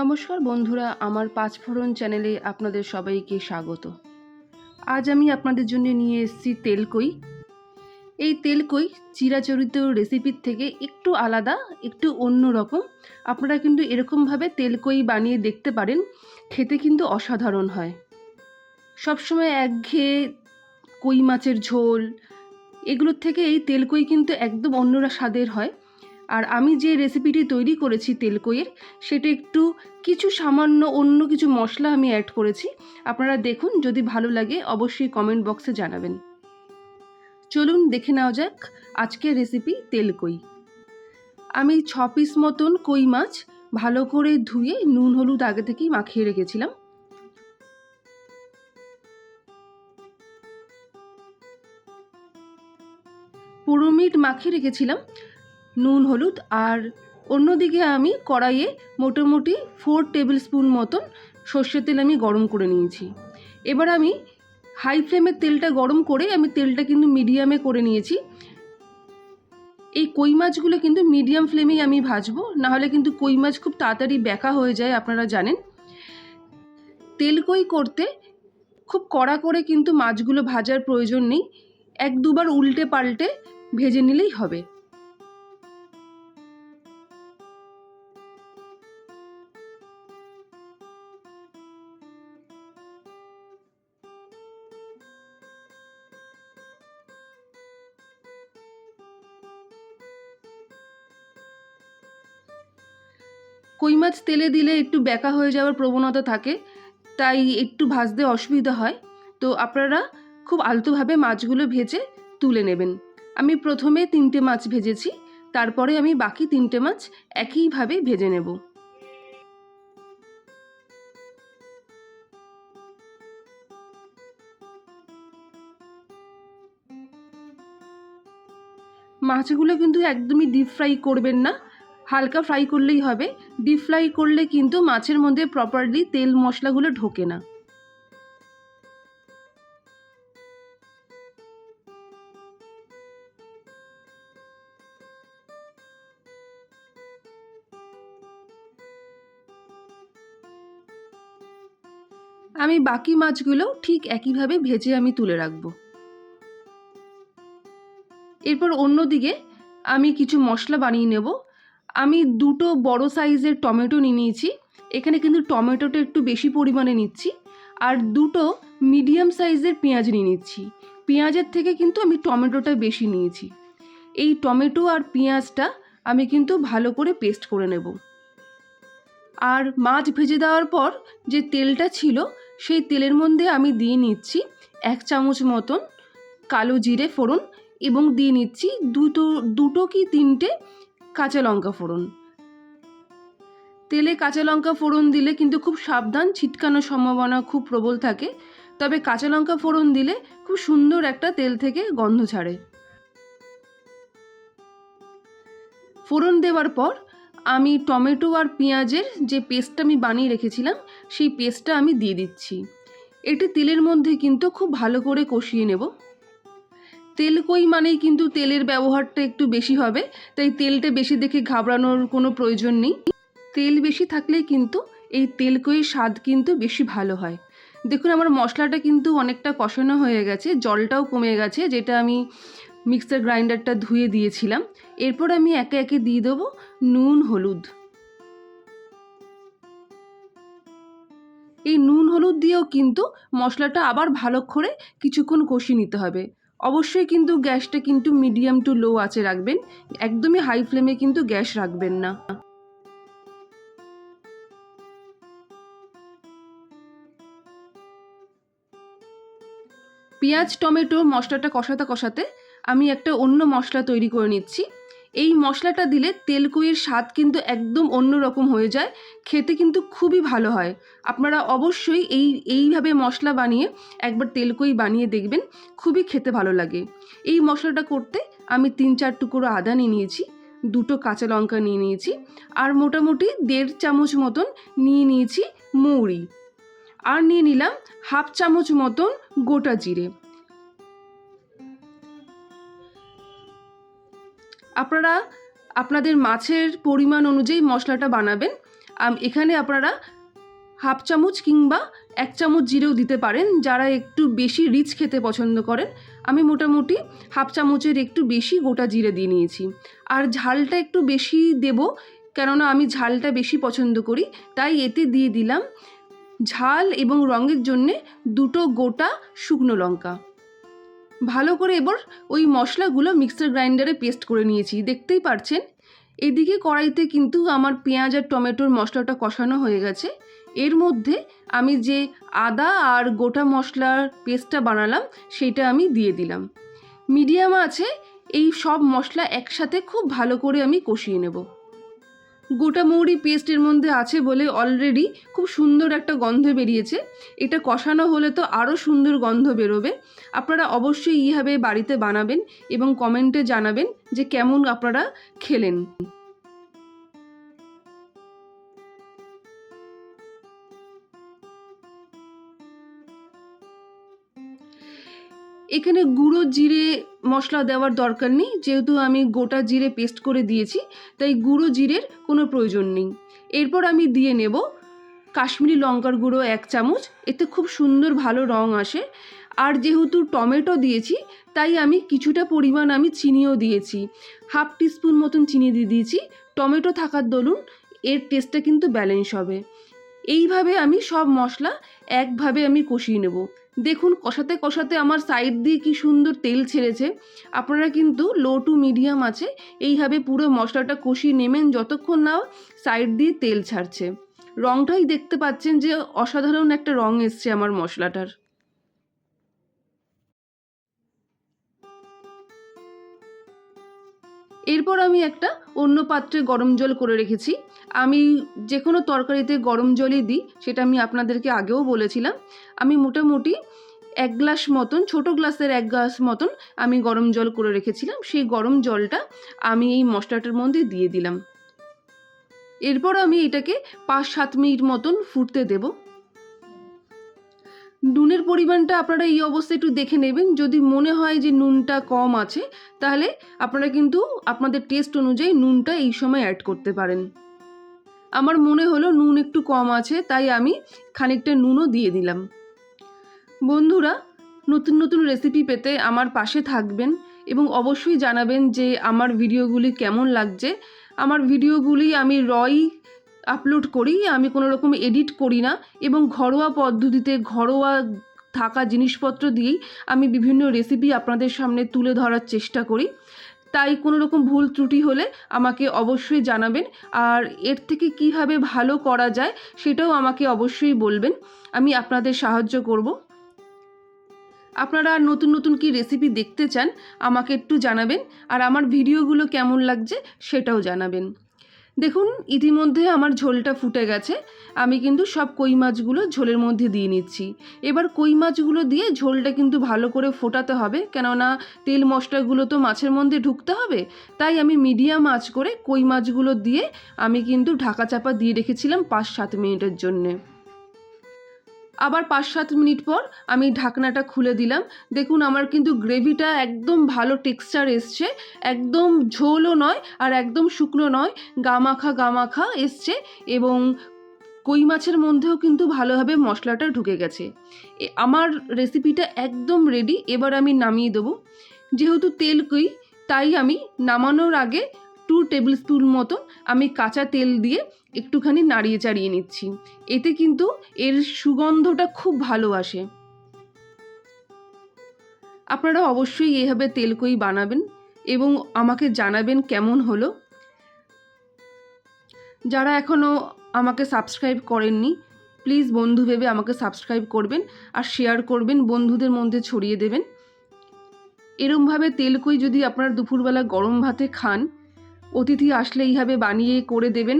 নমস্কার বন্ধুরা, আমার পাঁচফোড়ন চ্যানেলে আপনাদের সবাইকে স্বাগত। আজ আমি আপনাদের জন্য নিয়ে এসেছি তেলকই। এই তেলকই চিরাচরিত রেসিপির থেকে একটু আলাদা, একটু অন্য রকম। আপনারা কিন্তু এরকমভাবে তেলকই বানিয়ে দেখতে পারেন, খেতে কিন্তু অসাধারণ হয়। সবসময় একঘেয়ে কই মাছের ঝোল, এগুলোর থেকে এই তেলকই কিন্তু একদম অন্যরা স্বাদের হয়। আর আমি যে রেসিপিটি তৈরি করেছি তেলকইয়ের, সেটা একটু কিছু সামান্য অন্য কিছু মশলা আমি অ্যাড করেছি। আপনারা দেখুন, যদি ভালো লাগে অবশ্যই কমেন্ট বক্সে জানাবেন। চলুন দেখে নেওয়া যাক আজকের রেসিপি তেলকই। আমি ছ পিস মতন কই মাছ ভালো করে ধুয়ে নুন, হলুদ আগে থেকেই মাখিয়ে রেখেছিলাম। পুরো মিট মাখিয়ে রেখেছিলাম। নুন, হলুদ আর অন্যদিকে আমি কড়াইয়ে মোটামুটি ফোর টেবিল স্পুন মতন সর্ষের তেল আমি গরম করে নিয়েছি। এবার আমি হাই ফ্লেমের তেলটা গরম করে আমি তেলটা কিন্তু মিডিয়ামে করে নিয়েছি। এই কই মাছগুলো কিন্তু মিডিয়াম ফ্লেমেই আমি ভাজবো, নাহলে কিন্তু কই মাছ খুব তাড়াতাড়ি ব্যাকা হয়ে যায়, আপনারা জানেন। তেল কই করতে খুব কড়া করে কিন্তু মাছগুলো ভাজার প্রয়োজন নেই, এক দুবার উল্টে পাল্টে ভেজে নিলেই হবে। কই মাছ তেলে দিলে একটু ব্যাকা হয়ে যাওয়ার প্রবণতা থাকে, তাই একটু ভাজতে অসুবিধা হয়। তো আপনারা খুব আলতোভাবে মাছগুলো ভেজে তুলে নেবেন। আমি প্রথমে তিনটে মাছ ভেজেছি, তারপরে আমি বাকি তিনটে মাছ একইভাবে ভেজে নেব। মাছগুলো কিন্তু একদমই ডিপ ফ্রাই করবেন না হালকা ফ্রাই করলেই হবে। ডিপ ফ্রাই করলে কিন্তু মাছের মধ্যে প্রপারলি তেল মশলাগুলো ঢোকে না। আমি বাকি মাছগুলো ঠিক একইভাবে ভেজে আমি তুলে রাখব। এরপর অন্যদিকে আমি কিছু মশলা বানিয়ে নেব। আমি দুটো বড় সাইজের টমেটো নিয়ে নিয়েছি। এখানে কিন্তু টমেটোটা একটু বেশি পরিমাণে নিচ্ছি। আর দুটো মিডিয়াম সাইজের পেঁয়াজ নিয়ে নিচ্ছি। পেঁয়াজের থেকে কিন্তু আমি টমেটোটা বেশি নিয়েছি। এই টমেটো আর পেঁয়াজটা আমি কিন্তু ভালো করে পেস্ট করে নেব। আর মাছ ভেজে দেওয়ার পর যে তেলটা ছিল, সেই তেলের মধ্যে আমি দিয়ে নিচ্ছি এক চামচ মতন কালো জিরে ফোড়ন এবং দিয়ে নিচ্ছি দুটো দুটো কি তিনটে কাঁচা লঙ্কা ফোড়ন। তেলে কাঁচা লঙ্কা ফোড়ন দিলে কিন্তু খুব সাবধান, ছিটকানোর সম্ভাবনা খুব প্রবল থাকে। তবে কাঁচা লঙ্কা ফোড়ন দিলে খুব সুন্দর একটা তেল থেকে গন্ধ ছাড়ে। ফোড়ন দেওয়ার পর আমি টমেটো আর পেঁয়াজের যে পেস্টটা আমি বানিয়ে রেখেছিলাম, সেই পেস্টটা আমি দিয়ে দিচ্ছি। এটি তেলের মধ্যে কিন্তু খুব ভালো করে কষিয়ে নেব। তেল কই মানেই কিন্তু তেলের ব্যবহারটা একটু বেশি হবে, তাই তেলটা বেশি দেখে ঘাবড়ানোর কোনো প্রয়োজন নেই। তেল বেশি থাকলেই কিন্তু এই তেল কইয়ের স্বাদ কিন্তু বেশি ভালো হয়। দেখুন আমার মশলাটা কিন্তু অনেকটা কষানো হয়ে গেছে, জলটাও কমে গেছে, যেটা আমি মিক্সার গ্রাইন্ডারটা ধুয়ে দিয়েছিলাম। এরপর আমি একে একে দিয়ে দেবো নুন, হলুদ। এই নুন, হলুদ দিয়েও কিন্তু মশলাটা আবার ভালো করে কিছুক্ষণ কষিয়ে নিতে হবে। অবশ্যই কিন্তু গ্যাসটা কিন্তু মিডিয়াম টু লো আছে রাখবেন। একদমই হাই ফ্লেমে কিন্তু গ্যাস রাখবেন না। পেঁয়াজ, টমেটো মশলাটা কষাতে কষাতে আমি একটা অন্য মশলা তৈরি করে নিচ্ছি। এই মশলাটা দিলে তেলকুইয়ের স্বাদ কিন্তু একদম অন্য রকম হয়ে যায়, খেতে কিন্তু খুবই ভালো হয়। আপনারা অবশ্যই এই, এইভাবে মশলা বানিয়ে একবার তেলকুই বানিয়ে দেখবেন, খুবই খেতে ভালো লাগে। এই মশলাটা করতে আমি তিন চার টুকরো আদা নিয়ে নিয়েছি, দুটো কাঁচা লঙ্কা নিয়ে নিয়েছি, আর মোটামুটি দেড় চামচ মতন নিয়ে নিয়েছি মৌরি। আর নিয়ে নিলাম হাফ চামচ মতন গোটা জিরে। আপনারা আপনাদের মাছের পরিমাণ অনুযায়ী মশলাটা বানাবেন। এখানে আপনারা হাফ চামচ কিংবা এক চামচ জিরেও দিতে পারেন, যারা একটু বেশি রিচ খেতে পছন্দ করেন। আমি মোটামুটি হাফ চামচের একটু বেশি গোটা জিরে দিয়ে নিয়েছি। আর ঝালটা একটু বেশি দেব, কেননা আমি ঝালটা বেশি পছন্দ করি, তাই এতে দিয়ে দিলাম ঝাল এবং রঙের জন্যে দুটো গোটা শুকনো লঙ্কা। ভালো করে এবার ওই মশলাগুলো মিক্সার গ্রাইন্ডারে পেস্ট করে নিয়েছি, দেখতেই পারছেন? এদিকে কড়াইতে কিন্তু আমার পেঁয়াজ আর টমেটোর মশলাটা কষানো হয়ে গেছে। এর মধ্যে আমি যে আদা আর গোটা মশলার পেস্টটা বানালাম, সেটা আমি দিয়ে দিলাম। মিডিয়াম আছে, এই সব মশলা একসাথে খুব ভালো করে আমি কষিয়ে নেব। গোটা মৌরি পেস্টের মধ্যে আছে বলে অলরেডি খুব সুন্দর একটা গন্ধ বেরিয়েছে। এটা কষানো হলে তো আরও সুন্দর গন্ধ বেরোবে। আপনারা অবশ্যই এইভাবে বাড়িতে বানাবেন এবং কমেন্টে জানাবেন যে কেমন আপনারা খেলেন। এখানে গুঁড়ো, জিরে মশলা দেওয়ার দরকার নেই, যেহেতু আমি গোটা জিরে পেস্ট করে দিয়েছি, তাই গুঁড়ো জিরের কোনো প্রয়োজন নেই। এরপর আমি দিয়ে নেব কাশ্মীরি লঙ্কার গুঁড়ো এক চামচ, এতে খুব সুন্দর ভালো রং আসে। আর যেহেতু টমেটো দিয়েছি, তাই আমি কিছুটা পরিমাণ আমি চিনিও দিয়েছি। হাফ টিস্পুন মতন চিনি দিয়ে দিয়েছি। টমেটো থাকার দরুন, এর টেস্টটা কিন্তু ব্যালেন্স হবে। এইভাবে আমি সব মশলা একভাবে আমি কষিয়ে নেব। দেখুন, কষাতে কষাতে আমার সাইড দিয়ে কি সুন্দর তেল ছেড়েছে। আপনারা কিন্তু লো টু মিডিয়াম আছে, এইভাবে পুরো মশলাটা কষিয়ে নেবেন যতক্ষণ না সাইড দিয়ে তেল ছাড়ছে। রঙটাই দেখতে পাচ্ছেন যে অসাধারণ একটা রঙ এসছে আমার মশলাটার। এরপর আমি একটা অন্য পাত্রে গরম জল করে রেখেছি। আমি যে কোনো তরকারিতে গরম জলই দিই, সেটা আমি আপনাদেরকে আগেও বলেছিলাম। আমি মোটামুটি এক গ্লাস মতন, ছোট গ্লাসের এক গ্লাস মতন আমি গরম জল করে রেখেছিলাম। সেই গরম জলটা আমি এই মশলাটার মধ্যে দিয়ে দিলাম। এরপর আমি এটাকে পাঁচ সাত মিনিট মতন ফুটতে দেব। নুনের পরিমাণটা আপনারা এই অবস্থায় একটু দেখে নেবেন। যদি মনে হয় যে নুনটা কম আছে, তাহলে আপনারা কিন্তু আপনাদের টেস্ট অনুযায়ী নুনটা এই সময় অ্যাড করতে পারেন। আমার মনে হলো নুন একটু কম আছে, তাই আমি খানিকটা নুনও দিয়ে দিলাম। বন্ধুরা, নতুন নতুন রেসিপি পেতে আমার পাশে থাকবেন এবং অবশ্যই জানাবেন যে আমার ভিডিওগুলি কেমন লাগছে। আমার ভিডিওগুলি আমি রই আপলোড করি, আমি কোনো রকম এডিট করি না এবং ঘরোয়া পদ্ধতিতে ঘরোয়া থাকা জিনিসপত্র দিয়েই আমি বিভিন্ন রেসিপি আপনাদের সামনে তুলে ধরার চেষ্টা করি। তাই কোনো রকম ভুল ত্রুটি হলে আমাকে অবশ্যই জানাবেন। আর এর থেকে কীভাবে ভালো করা যায় সেটাও আমাকে অবশ্যই বলবেন। আমি আপনাদের সাহায্য করব। আপনারা নতুন নতুন কি রেসিপি দেখতে চান আমাকে একটু জানাবেন। আর আমার ভিডিওগুলো কেমন লাগছে সেটাও জানাবেন। দেখুন, ইতিমধ্যে আমার ঝোলটা ফুটে গেছে। আমি কিন্তু সব কই মাছগুলো ঝোলের মধ্যে দিয়ে নিচ্ছি। এবার কই মাছগুলো দিয়ে ঝোলটা কিন্তু ভালো করে ফোটাতে হবে। কেননা, তেল মশলাগুলো তো মাছের মধ্যে ঢুকতে হবে। তাই আমি মিডিয়াম আঁচ করে কই মাছগুলো দিয়ে আমি কিন্তু ঢাকা চাপা দিয়ে রেখেছিলাম পাঁচ সাত মিনিটের জন্যে। আবার পাঁচ সাত মিনিট পর আমি ঢাকনাটা খুলে দিলাম। দেখুন, আমার কিন্তু গ্রেভিটা একদম ভালো টেক্সচার এসছে। একদম ঝোলও নয় আর একদম শুকনো নয়। গামাখা গামাখা এসছে এবং কই মাছের মধ্যেও কিন্তু ভালোভাবে মশলাটা ঢুকে গেছে। আমার রেসিপিটা একদম রেডি এবার আমি নামিয়ে দেবো। যেহেতু তেল কই, তাই আমি নামানোর আগে টু টেবিল স্পুন মতো আমি কাঁচা তেল দিয়ে একটুখানি নাড়িয়ে চাড়িয়ে নিচ্ছি। এতে কিন্তু এর সুগন্ধটা খুব ভালো আসে। আপনারা অবশ্যই এভাবে তেলকই বানাবেন এবং আমাকে জানাবেন কেমন হলো। যারা এখনও আমাকে সাবস্ক্রাইব করেননি প্লিজ বন্ধু ভেবে আমাকে সাবস্ক্রাইব করবেন আর শেয়ার করবেন, বন্ধুদের মধ্যে ছড়িয়ে দেবেন। এরমভাবে তেলকই যদি আপনারা দুপুরবেলা গরম ভাতে খান অতিথি আসলে এইভাবে বানিয়ে করে দেবেন।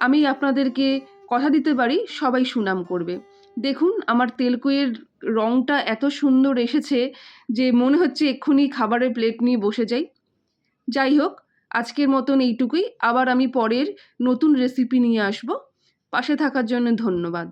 আমি আপনাদেরকে কথা দিতে পারি, সবাই সুনাম করবে। দেখুন, আমার তেলকইয়ের রঙটা এত সুন্দর এসেছে যে মনে হচ্ছে এক্ষুনি খাবারের প্লেট নিয়ে বসে যাই। যাই হোক, আজকের মতন এইটুকুই। আবার আমি পরের নতুন রেসিপি নিয়ে আসব। পাশে থাকার জন্য ধন্যবাদ।